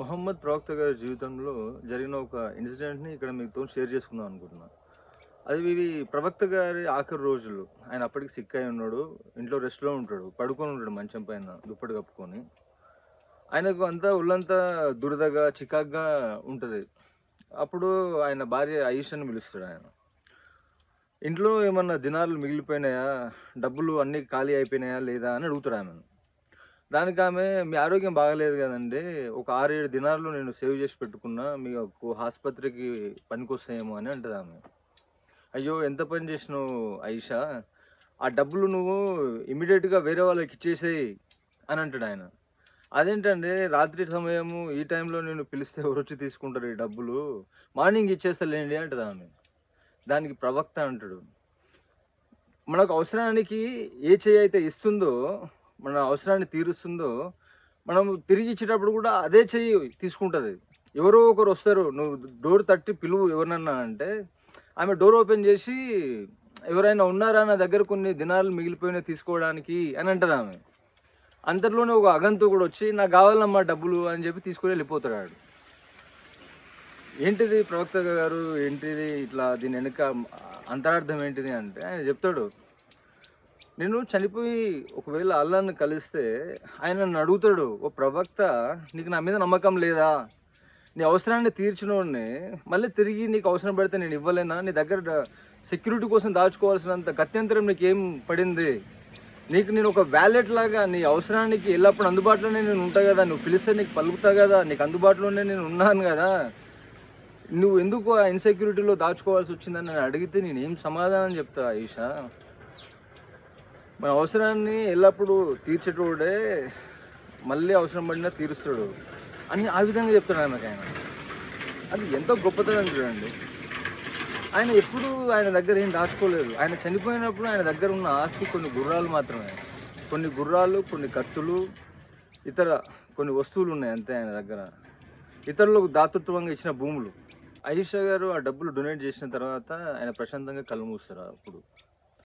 మహమ్మద్ ప్రవక్త గారి జీవితంలో జరిగిన ఒక ఇన్సిడెంట్ని ఇక్కడ మీతో షేర్ చేసుకుందాం అనుకుంటున్నాను అది ఇవి ప్రవక్త గారి ఆఖరి రోజులు. ఆయన అప్పటికి సిక్ అయి ఉన్నాడు. ఇంట్లో రెస్ట్లో ఉంటాడు. పడుకొని ఉంటాడు మంచం పైన దుప్పటి కప్పుకొని. ఆయనకు అంతా ఒళ్ళంతా దురదగా చికాగ్గా ఉంటుంది. అప్పుడు ఆయన భార్య ఆయిషాని పిలుస్తాడు ఆయన. ఇంట్లో ఏమన్నా దినాలు మిగిలిపోయినాయా? డబ్బులు అన్నీ ఖాళీ అయిపోయినాయా లేదా అని అడుగుతాడు ఆమెను. దానికి ఆమె మీ ఆరోగ్యం బాగలేదు కదండి. ఒక ఆరు ఏడు దినాల్లో నేను సేవ్ చేసి పెట్టుకున్నా మీకు ఆసుపత్రికి పనికొస్తాయేమో అని అంటుంది ఆమె. అయ్యో ఎంత పని చేసినావు ఐషా? ఆ డబ్బులు నువ్వు ఇమీడియట్గా వేరే వాళ్ళకి ఇచ్చేసేయి అని అంటాడు ఆయన. అదేంటండి రాత్రి సమయము ఈ టైంలో నేను పిలిస్తే ఎవరు వచ్చి తీసుకుంటారు ఈ డబ్బులు? మార్నింగ్ ఇచ్చేస్తలేండి అంటది ఆమె. దానికి ప్రవక్త అంటాడు. మనకు అవసరానికి ఏ చేయి అయితే ఇస్తుందో మన అవసరాన్ని తీరుస్తుందో మనం తిరిగి ఇచ్చేటప్పుడు కూడా అదే చెయ్యి తీసుకుంటుంది. ఎవరో ఒకరు వస్తారు నువ్వు డోర్ తట్టి పిలువు ఎవరినన్నా అంటే ఆమె డోర్ ఓపెన్ చేసి ఎవరైనా ఉన్నారా నా దగ్గర కొన్ని దినాలు మిగిలిపోయినా తీసుకోవడానికి అని అంటది ఆమె. అంతలోనే ఒక అగంతు కూడా వచ్చి నాకు కావాలమ్మా డబ్బులు అని చెప్పి తీసుకుని వెళ్ళిపోతాడు ఆడు. ఏంటిది ప్రవక్త గారు? ఏంటిది ఇట్లా దీని వెనుక అంతరార్థం ఏంటిది అంటే ఆయన చెప్తాడు నేను చనిపోయి ఒకవేళ అల్లాన్ని కలిస్తే ఆయన నన్ను అడుగుతాడు ఓ ప్రవక్త నీకు నా మీద నమ్మకం లేదా? నీ అవసరాన్ని తీర్చినోడిని మళ్ళీ తిరిగి నీకు అవసరం పడితే నేను ఇవ్వలేనా? నీ దగ్గర సెక్యూరిటీ కోసం దాచుకోవాల్సినంత గత్యంతరం నీకు ఏం పడింది? నీకు నేను ఒక వ్యాలెట్ లాగా నీ అవసరానికి ఎల్లప్పుడు అందుబాటులోనే నేను ఉంటా కదా? నువ్వు పిలిస్తే నీకు పలుకుతా కదా? నీకు అందుబాటులోనే నేను ఉన్నాను కదా? నువ్వు ఎందుకు ఆ ఇన్సెక్యూరిటీలో దాచుకోవాల్సి వచ్చిందని నేను అడిగితే నేను ఏం సమాధానం చెప్తా ఈషా? మన అవసరాన్ని ఎల్లప్పుడూ తీర్చేటోడే మళ్ళీ అవసరం పడినా తీరుస్తాడు అని ఆ విధంగా చెప్తాడు ఆయనకు ఆయన. అది ఎంతో గొప్పతనం చూడండి. ఆయన ఎప్పుడు ఆయన దగ్గర ఏం దాచుకోలేదు. ఆయన చనిపోయినప్పుడు ఆయన దగ్గర ఉన్న ఆస్తి కొన్ని గుర్రాలు మాత్రమే. కొన్ని గుర్రాలు కొన్ని కత్తులు ఇతర కొన్ని వస్తువులు ఉన్నాయి అంతే ఆయన దగ్గర. ఇతరులకు దాతృత్వంగా ఇచ్చిన భూములు. ఆయిషా గారు ఆ డబ్బులు డొనేట్ చేసిన తర్వాత ఆయన ప్రశాంతంగా కళ్ళు మూస్తారు అప్పుడు.